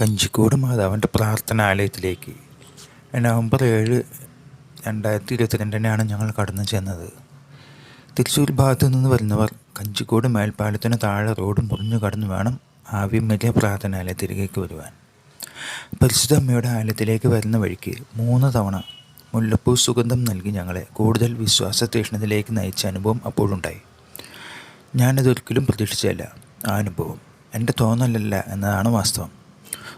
കഞ്ചിക്കോട് മാതാവിന്റെ പ്രാർത്ഥനാലയത്തിലേക്ക് നവംബർ ഏഴ് രണ്ടായിരത്തി ഇരുപത്തിരണ്ടിനാണ് ഞങ്ങൾ കടന്നു ചെന്നത്. തൃശ്ശൂർ ഭാഗത്തു നിന്ന് വരുന്നവർ കഞ്ചിക്കോട് മേൽപ്പാലത്തിന് താഴെ റോഡ് മുറിഞ്ഞു കടന്നു വേണം ആവിമല്യ പ്രാർത്ഥനാലയത്തിലേക്ക് വരുവാൻ. പരിശുദ്ധ അമ്മയുടെ ആലയത്തിലേക്ക് വരുന്ന വഴിക്ക് മൂന്ന് തവണ മുല്ലപ്പൂ സുഗന്ധം നൽകി ഞങ്ങളെ കൂടുതൽ വിശ്വാസ തീഷ്ണതയിലേക്ക് നയിച്ച അനുഭവം അപ്പോഴുണ്ടായി. ഞാനതൊരിക്കലും പ്രതീക്ഷിച്ചല്ല ആ അനുഭവം എന്റെ തോന്നലല്ല എന്നതാണ് വാസ്തവം.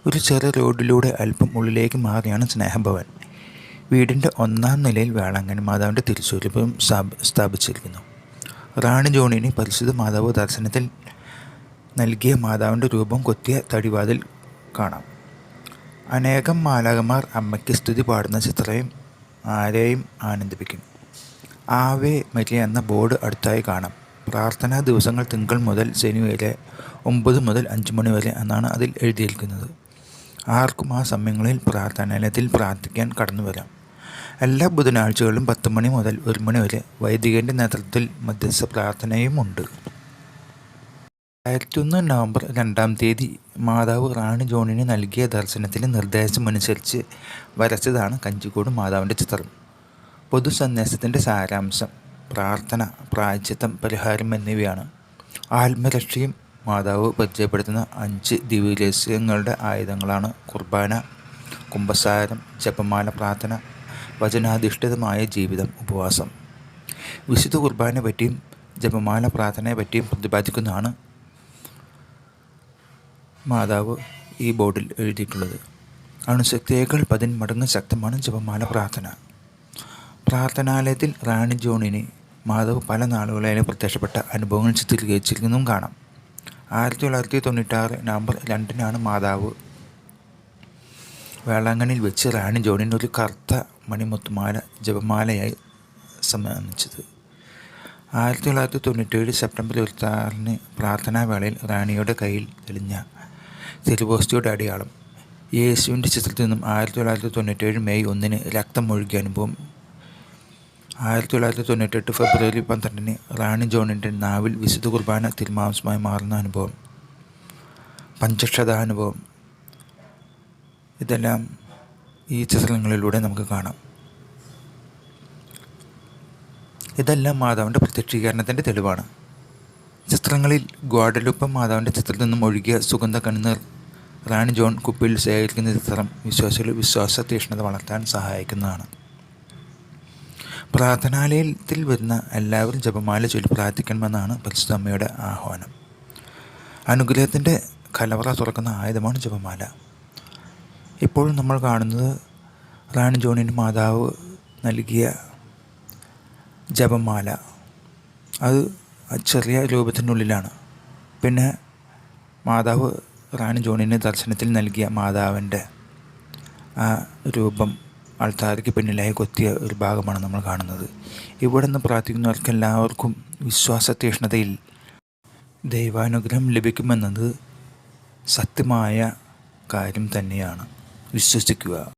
ഒരു ചെറിയ റോഡിലൂടെ അല്പം ഉള്ളിലേക്ക് മാറിയാണ് സ്നേഹഭവൻ. വീടിന്റെ ഒന്നാം നിലയിൽ വേളാങ്കണ്ണി മാതാവിന്റെ തിരുസ്വരൂപം സ്ഥാപിച്ചിരിക്കുന്നു. റാണി ജോണിന് പരിശുദ്ധ മാതാവ് ദർശനത്തിൽ നൽകിയ മാതാവിന്റെ രൂപം കൊത്തിയ തടിവാതിൽ കാണാം. അനേകം മാലാകന്മാർ അമ്മയ്ക്ക് സ്തുതി പാടുന്ന ചിത്രയും ആരെയും ആനന്ദിപ്പിക്കും. ആവേ മരിയ എന്ന ബോർഡ് അടുത്തായി കാണാം. പ്രാർത്ഥനാ ദിവസങ്ങൾ തിങ്കൾ മുതൽ ശനി വരെ ഒമ്പത് മുതൽ അഞ്ച് മണി വരെ എന്നാണ് അതിൽ എഴുതിയിരിക്കുന്നത്. ആർക്കും ആ സമയങ്ങളിൽ പ്രാർത്ഥനാലയത്തിൽ പ്രാർത്ഥിക്കാൻ കടന്നു വരാം. എല്ലാ ബുധനാഴ്ചകളിലും പത്ത് മണി മുതൽ ഒരു മണി വരെ വൈദികന്റെ നേതൃത്വത്തിൽ മധ്യസ്ഥ പ്രാർത്ഥനയുമുണ്ട് ഒന്ന് നവംബർ രണ്ടാം തീയതി മാതാവ് റാണി ജോണിന് നൽകിയ ദർശനത്തിന് നിർദ്ദേശമനുസരിച്ച് വരച്ചതാണ് കഞ്ചിക്കോട് മാതാവിന്റെ ചിത്രം. പൊതു സന്ദേശത്തിന്റെ സാരാംശം പ്രാർത്ഥന പ്രായച്ചിത്തം പരിഹാരം എന്നിവയാണ്. ആത്മരക്ഷയും മാതാവ് പരിചയപ്പെടുത്തുന്ന അഞ്ച് ദിവ്യരഹസ്യങ്ങളുടെ ആയുധങ്ങളാണ് കുർബാന കുംഭസാരം ജപമാല പ്രാർത്ഥന വചനാധിഷ്ഠിതമായ ജീവിതം ഉപവാസം. വിശുദ്ധ കുർബാനെ പറ്റിയും ജപമാല പ്രാർത്ഥനയെ പറ്റിയും പ്രതിപാദിക്കുന്നതാണ് മാതാവ് ഈ ബോർഡിൽ എഴുതിയിട്ടുള്ളത്. അണുശക്തിയേക്കാൾ പതിന്മടങ്ങ് ശക്തമാണ് ജപമാല പ്രാർത്ഥന. പ്രാർത്ഥനാലയത്തിൽ റാണി ജോണിനെ മാധവ് പല നാളുകളായി പ്രത്യക്ഷപ്പെട്ട അനുഭവങ്ങൾ ചിത്രീകരിച്ചിരിക്കുന്നതും കാണാം. ആയിരത്തി തൊള്ളായിരത്തി തൊണ്ണൂറ്റാറ് നവംബർ രണ്ടിനാണ് മാതാവ്. വേളാങ്കണ്ണിൽ വെച്ച് റാണി ജോണിന്റെ ഒരു കറുത്ത മണിമുത്തുമാല ജപമാലയായി സമ്മാനിച്ചത്. ആയിരത്തി തൊള്ളായിരത്തി തൊണ്ണൂറ്റേഴ് സെപ്റ്റംബർ ഇരുപത്തി പ്രാർത്ഥനാ വേളയിൽ റാണിയുടെ കയ്യിൽ തെളിഞ്ഞ തിരുവോസ്തിയുടെ അടയാളം. യേശുവിന്റെ ചിത്രത്തിൽ നിന്നും ആയിരത്തി തൊള്ളായിരത്തി തൊണ്ണൂറ്റേഴ് മെയ് ഒന്നിന് രക്തം ഒഴുകിയ അനുഭവം ആയിരത്തി തൊള്ളായിരത്തി തൊണ്ണൂറ്റെട്ട് ഫെബ്രുവരി പന്ത്രണ്ടിന് റാണി ജോണിന്റെ നാവിൽ വിശുദ്ധ കുർബാന തിരുമാംസമായി മാറുന്ന അനുഭവം പഞ്ചക്ഷതാനുഭവം. ഇതെല്ലാം ഈ ചിത്രങ്ങളിലൂടെ നമുക്ക് കാണാം. ഇതെല്ലാം മാതാവിന്റെ പ്രത്യക്ഷീകരണത്തിന്റെ തെളിവാണ്. ചിത്രങ്ങളിൽ ഗോഡലൊപ്പം മാതാവിന്റെ ചിത്രത്തിൽ നിന്നും ഒഴുകിയ സുഗന്ധ കണ്ണീർ റാണി ജോൺ കുപ്പിയിൽ ശേഖരിക്കുന്ന ചിത്രം വിശ്വാസികൾ വിശ്വാസ തീഷ്ണത വളർത്താൻ സഹായിക്കുന്നതാണ്. പ്രാർത്ഥനാലയത്തിൽ വരുന്ന എല്ലാവരും ജപമാല ചൊല്ലി പ്രാർത്ഥിക്കണമെന്നാണ് പരിശുദ്ധ അമ്മയുടെ ആഹ്വാനം. അനുഗ്രഹത്തിന്റെ കലവറ തുറക്കുന്ന ആയുധമാണ് ജപമാല. ഇപ്പോൾ നമ്മൾ കാണുന്നത് റാണി ജോണിന് മാതാവ് നൽകിയ ജപമാല. അത് ചെറിയ രൂപത്തിനുള്ളിലാണ്. പിന്നെ മാതാവ് റാണി ജോണിന് ദർശനത്തിൽ നൽകിയ മാതാവിന്റെ ആ രൂപം ആൾത്താരയ്ക്ക് പിന്നിലായി കൊത്തിയ ഒരു ഭാഗമാണ് നമ്മൾ കാണുന്നത്. ഇവിടെ നിന്ന് പ്രാർത്ഥിക്കുന്നവർക്ക് എല്ലാവർക്കും വിശ്വാസ തീഷ്ണതയിൽ ദൈവാനുഗ്രഹം ലഭിക്കുമെന്നത് സത്യമായ കാര്യം തന്നെയാണ്. വിശ്വസിക്കുക.